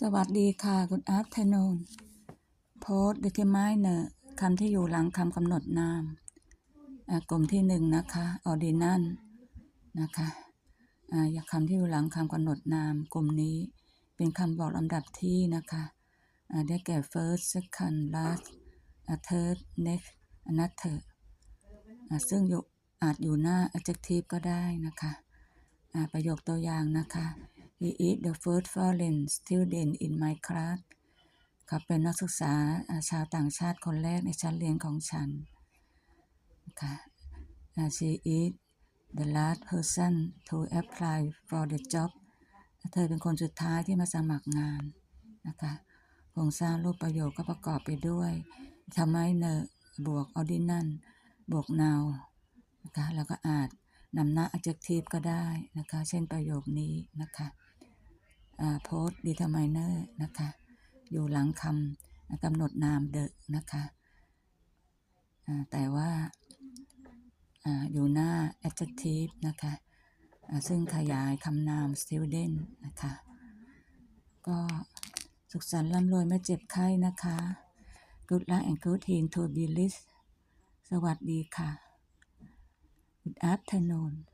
สวัสดีค่ะ Good afternoon Post determiner คำที่อยู่หลังคำกำหนดนามกลุ่มที่หนึ่งนะคะ ordinal นะคะอ่าคำที่อยู่หลังคำกำหนดนาม กลุ่มนี้เป็นคำบอกลำดับที่นะคะได้แก่ first second last third next another ซึ่งอยู่อาจอยู่หน้า adjective ก็ได้นะคะประโยคตัวอย่างนะคะ He is the first foreign student in my class เขาเป็นนักศึกษาชาวต่างชาติคนแรกในชั้นเรียนของฉันค่ะ She is the last person to apply for the job เธอเป็นคนสุดท้ายที่มาสมัครงานนะคะโครงสร้างรูปประโยคก็ประกอบไปด้วยทำให้เนบวก ordinal บวก noun นะคะแล้วก็อาจนำหน้า adjective ก็ได้นะคะ เช่นประโยคนี้นะคะ อ่า post determiner นะคะ อยู่หลังคำกำหนดนาม the นะคะอ่าแต่ว่าอ่าอยู่หน้า adjective นะคะอ่าซึ่งขยายคำนาม student นะคะ ก็สุขสันต์ร่ำรวยไม่เจ็บไข้นะคะ Good luck and good health to be rich สวัสดีค่ะ Good afternoon